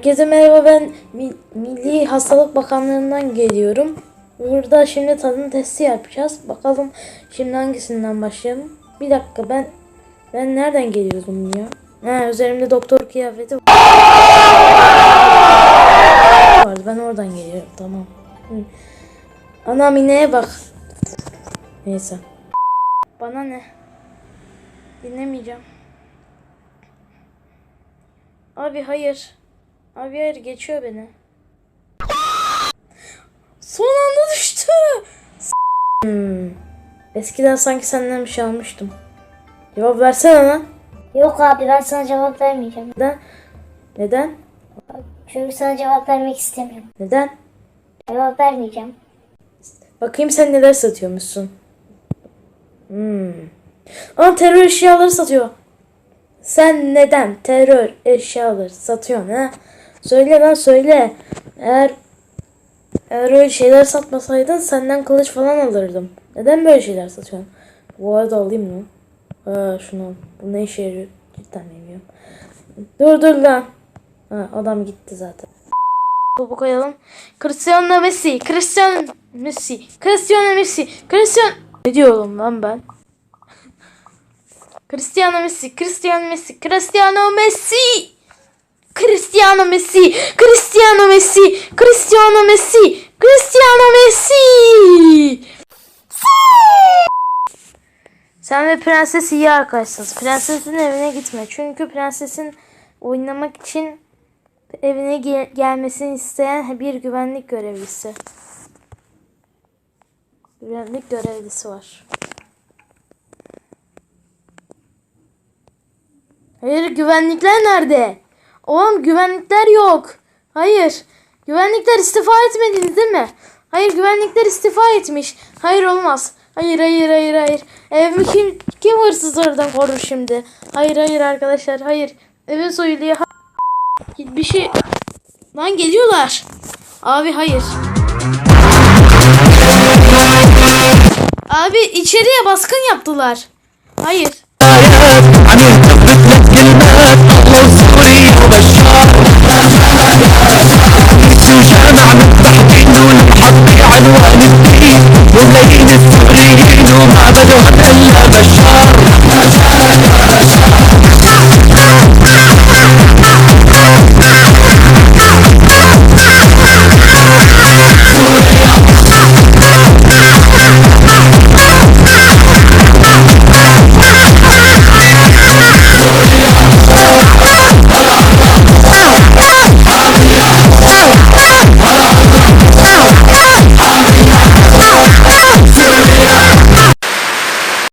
Herkese merhaba ben Mi- Milli Hastalık Bakanlığı'ndan geliyorum. Burada şimdi tadım testi yapacağız. Bakalım şimdi hangisinden başlayalım. Bir dakika ben ben nereden geliyorum ya? Ha üzerimde doktor kıyafeti var. Ben oradan geliyorum tamam. Anam ineğe bak. Neyse. Bana ne? Dinlemeyeceğim. Abi hayır. Abi hayır geçiyor beni. Son anda düştü. Hmm. Eskiden sanki senden bir şey almıştım. Cevap versene lan. Yok abi ben sana cevap vermeyeceğim. Neden? Neden? Çünkü sana cevap vermek istemiyorum. Neden? Cevap vermeyeceğim. Bakayım sen neler satıyormuşsun. Hmm. Aa terör eşyaları satıyor. Sen neden terör eşyaları satıyorsun ha? Söyle lan söyle. Eğer eğer öyle şeyler satmasaydın senden kılıç falan alırdım. Neden böyle şeyler satıyorsun? Bu arada alayım mı? Aa şunu. Bu ne işe yarıyor? Cidden bilmiyorum. Dur dur lan. Ha, adam gitti zaten. Topu koyalım. Cristiano Messi, Cristiano Messi, Cristiano Messi, Cristiano... Ne diyorum lan ben? Cristiano Messi, Cristiano Messi, Cristiano Messi! Cristiano Messi, Cristiano Messi, Cristiano Messi, Cristiano Messi! Sen ve prenses iyi arkadaşsınız. Prensesin evine gitme. Çünkü prensesin oynamak için evine ge- gelmesini isteyen bir güvenlik görevlisi. Güvenlik görevlisi var. Hayır güvenlikler nerede? Oğlum güvenlikler yok. Hayır. Güvenlikler istifa etmediniz değil mi? Hayır güvenlikler istifa etmiş. Hayır olmaz. Hayır hayır hayır hayır. Evimi kim, kim hırsızlardan korur şimdi? Hayır hayır arkadaşlar hayır. Evin soyuluyor. Bir şey... Lan geliyorlar. Abi hayır. Abi içeriye baskın yaptılar. Hayır. الجامع من تحتين والحق عنوان الدين وملايين السوريين وما بدوا هلا بشار